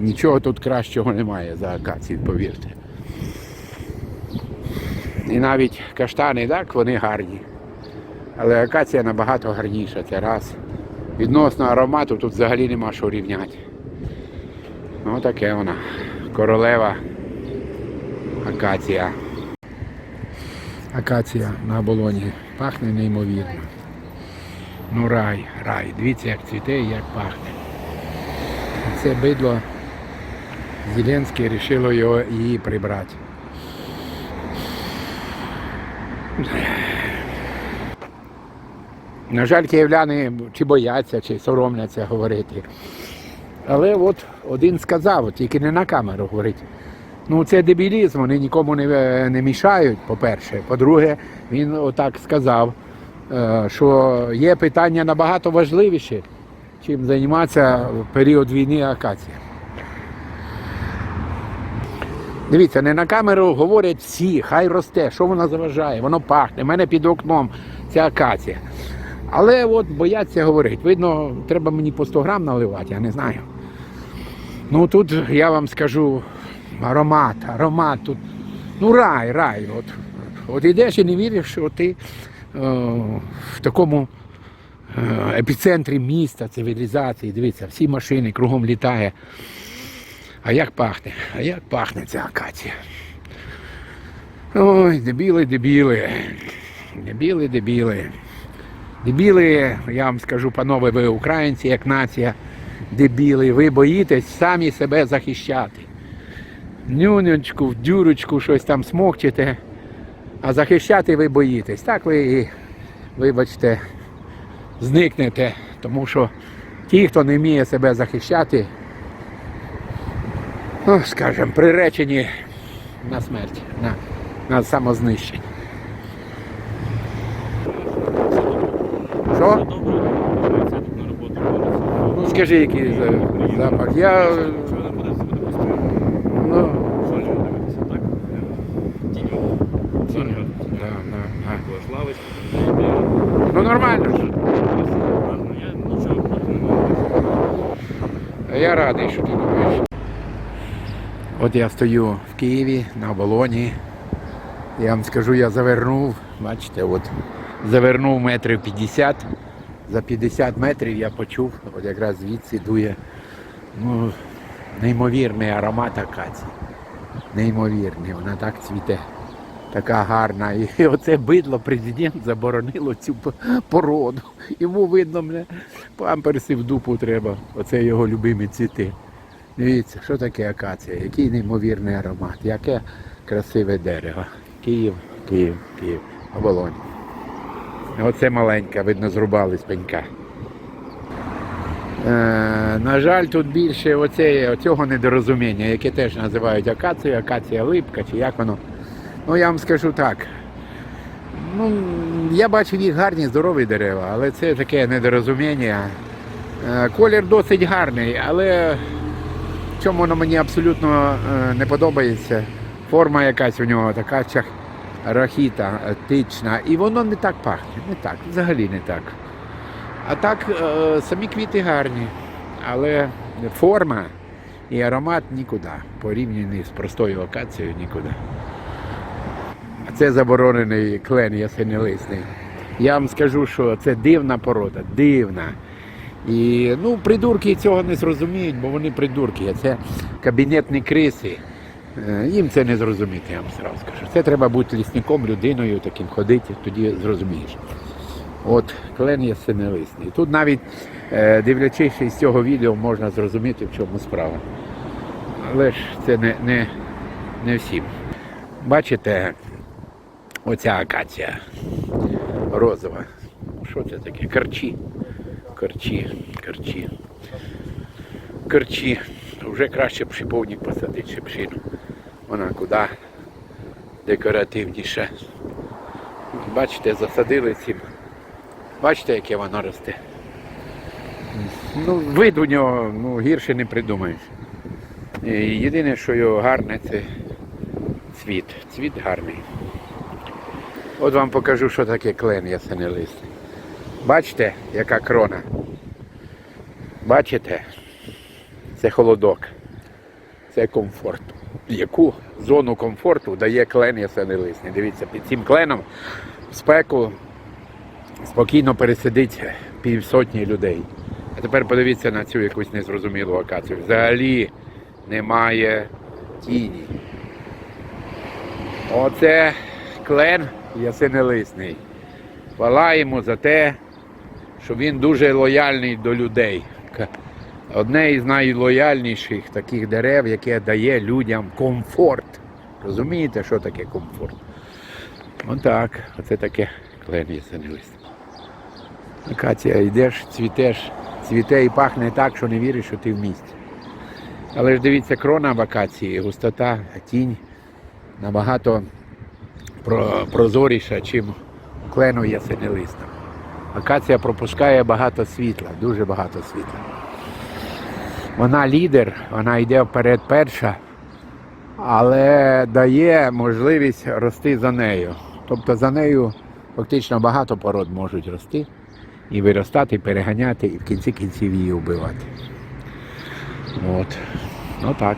Нічого тут кращого немає за акацію, повірте. І навіть каштани, так, вони гарні. Але акація набагато гарніша, це раз. Відносно аромату тут взагалі нема що рівняти. Ну таке вона. Королева акація. Акація на оболоні. Пахне неймовірно. Ну рай, рай. Дивіться, як цвіте і як пахне. Це бидло Зеленський вирішило його її прибрати. На жаль, київляни чи бояться, чи соромляться говорити. Але от один сказав, тільки не на камеру говорить. Ну, це дебілізм, вони нікому не, не мішають, по-перше. По-друге, він отак сказав, е, що є питання набагато важливіші, чим займатися в період війни акація. Дивіться, не на камеру говорять всі, хай росте, що воно заважає, воно пахне, в мене під окном ця акація. Але от бояться говорити. Видно, треба мені по 100 грам наливати, я не знаю. Ну тут я вам скажу аромат, аромат тут. Ну рай, рай. От, от ідеш і не віриш, що ти е, в такому е, епіцентрі міста, цивілізації. Дивіться, всі машини кругом літає. А як пахне? А як пахне ця акація? Ой, дебіли, дебіли. Дебіли, дебіли. Дебіли, я вам скажу, панове, ви українці, як нація, дебіли, ви боїтесь самі себе захищати. Нюнечку, в дюрочку щось там смокчете, а захищати ви боїтесь. Так ви і, вибачте, зникнете, тому що ті, хто не вміє себе захищати, ну, скажімо, приречені на смерть, на, на самознищення. Що? Ну скажи, який за- запах. Я. Ну. Да, да, да. Ну нормально ж. Я радий, що ти думаєш. От я стою в Києві на оболоні. Я вам скажу, я завернув, бачите, от завернув метрів 50. За 50 метрів я почув, от якраз звідси дує ну, неймовірний аромат акації. Неймовірний, вона так цвіте. Така гарна. І оце бидло президент заборонило цю породу. Йому видно, мене памперси в дупу треба. Оце його любимі цвіти. Дивіться, що таке акація, який неймовірний аромат, яке красиве дерево. Київ, Київ, Київ, оболонь. Оце маленька, видно, зрубали з пенька. Е, на жаль, тут більше оце, оцього недорозуміння, яке теж називають акацією, акація липка, чи як воно. Ну, я вам скажу так. Ну, я бачив їх гарні, здорові дерева, але це таке недорозуміння. Е, Колір досить гарний, але чому воно мені абсолютно е, не подобається. Форма якась у нього така рахіта, тична. І воно не так пахне. Не так, взагалі не так. А так, е, самі квіти гарні, але форма і аромат нікуди. Порівняний з простою акацією нікуди. А Це заборонений клен ясенелисний. Я вам скажу, що це дивна порода, дивна. І ну, придурки цього не зрозуміють, бо вони придурки. Це кабінетні криси. Е, Їм це не зрозуміти, я вам сразу скажу. Це треба бути лісником, людиною, таким ходити, тоді зрозумієш. От клен ясенелисний. Тут навіть е, дивлячись з цього відео, можна зрозуміти, в чому справа. Але ж це не, не, не всім. Бачите, оця акація розова. Що це таке? Карчі. Карчі, карчі. Карчі. Вже краще б шиповник посадити шипшину. Вона куди декоративніше. Бачите, засадили цим. Бачите, яке воно росте. Ну, вид у нього ну, гірше не придумаєш. І Єдине, що його гарне, це цвіт. Цвіт гарний. От вам покажу, що таке клен ясенелистий. Бачите, яка крона? Бачите? Це холодок. це комфорт. Яку зону комфорту дає клен ясенелисний. Дивіться, під цим кленом в спеку спокійно пересидить півсотні людей. А тепер подивіться на цю якусь незрозумілу акацію. Взагалі немає тіні. Оце клен ясенелисний. Хвала йому за те, що він дуже лояльний до людей. Одне із найлояльніших таких дерев, яке дає людям комфорт. Розумієте, що таке комфорт? Отак, оце таке клен ясенелисний. Акація, йдеш, цвітеш, цвіте і пахне так, що не віриш, що ти в місті. Але ж дивіться, крона в акації, густота, тінь набагато прозоріша, у клену ясенелиста. Акація пропускає багато світла, дуже багато світла. Вона лідер, вона йде вперед перша, але дає можливість рости за нею. Тобто за нею фактично багато пород можуть рости і виростати, переганяти, і в кінці кінців її вбивати. От. Ну так.